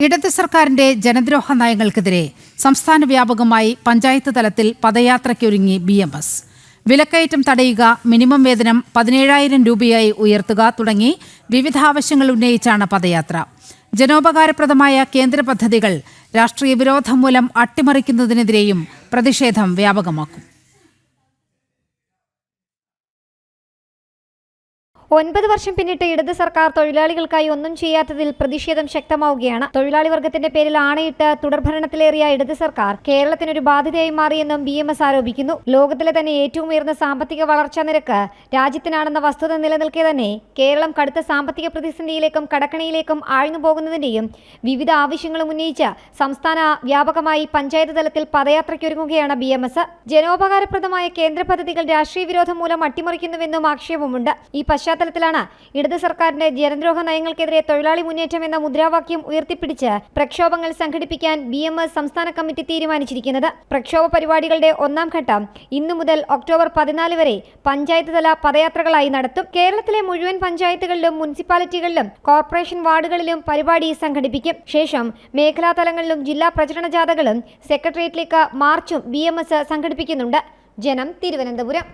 ഇടത് സർക്കാരിന്റെ ജനദ്രോഹ നയങ്ങൾക്കെതിരെ സംസ്ഥാന വ്യാപകമായി പഞ്ചായത്ത് തലത്തിൽ പദയാത്രയ്ക്കൊരുങ്ങി ബി എം എസ്. വിലക്കയറ്റം തടയുക മിനിമം വേതനം പതിനേഴായിരം രൂപയായി ഉയർത്തുക തുടങ്ങി വിവിധ ആവശ്യങ്ങൾ ഉന്നയിച്ചാണ് പദയാത്ര. ജനോപകാരപ്രദമായ കേന്ദ്ര പദ്ധതികൾ രാഷ്ട്രീയ വിരോധം മൂലം അട്ടിമറിക്കുന്നതിനെതിരെയും പ്രതിഷേധം വ്യാപകമാക്കും. ഒൻപത് വർഷം പിന്നിട്ട് ഇടത് സർക്കാർ തൊഴിലാളികൾക്കായി ഒന്നും ചെയ്യാത്തതിൽ പ്രതിഷേധം ശക്തമാവുകയാണ്. തൊഴിലാളി വർഗത്തിന്റെ പേരിൽ ആണയിട്ട് തുടർഭരണത്തിലേറിയ ഇടത് സർക്കാർ കേരളത്തിനൊരു ബാധ്യതയായി മാറിയെന്നും ബി എം എസ് ആരോപിക്കുന്നു. ലോകത്തിലെ തന്നെ ഏറ്റവും ഉയർന്ന സാമ്പത്തിക വളർച്ചാ നിരക്ക് രാജ്യത്തിനാണെന്ന വസ്തുത നിലനിൽക്കെ തന്നെ കേരളം കടുത്ത സാമ്പത്തിക പ്രതിസന്ധിയിലേക്കും കടക്കണിയിലേക്കും ആഴ്ന്നു പോകുന്നതിന്റെയും വിവിധ ആവശ്യങ്ങളും ഉന്നയിച്ച് സംസ്ഥാന വ്യാപകമായി പഞ്ചായത്ത് തലത്തിൽ പദയാത്രയ്ക്കൊരുങ്ങുകയാണ് ബി എം എസ്. ജനോപകാരപ്രദമായ കേന്ദ്ര പദ്ധതികൾ രാഷ്ട്രീയ വിരോധം മൂലം അട്ടിമറിക്കുന്നുവെന്നും ആക്ഷേപമുണ്ട്. ഈ പശ്ചാത്തലത്തിലാണ്. ഇടത് സർക്കാരിന്റെ ജനദ്രോഹ നയങ്ങൾക്കെതിരെ തൊഴിലാളി മുന്നേറ്റം എന്ന മുദ്രാവാക്യം ഉയർത്തിപ്പിടിച്ച് പ്രക്ഷോഭങ്ങൾ സംഘടിപ്പിക്കാൻ ബി സംസ്ഥാന കമ്മിറ്റി തീരുമാനിച്ചിരിക്കുന്നത്. പ്രക്ഷോഭ പരിപാടികളുടെ ഒന്നാം ഘട്ടം ഇന്നു മുതൽ ഒക്ടോബർ പതിനാല് വരെ പഞ്ചായത്ത് തല പദയാത്രകളായി നടത്തും. കേരളത്തിലെ മുഴുവൻ പഞ്ചായത്തുകളിലും മുനിസിപ്പാലിറ്റികളിലും കോർപ്പറേഷൻ വാർഡുകളിലും പരിപാടി സംഘടിപ്പിക്കും. ശേഷം മേഖലാ തലങ്ങളിലും ജില്ലാ പ്രചരണ ജാഥകളും സെക്രട്ടേറിയറ്റിലേക്ക് മാർച്ചും ബി സംഘടിപ്പിക്കുന്നുണ്ട്. ജനം തിരുവനന്തപുരം.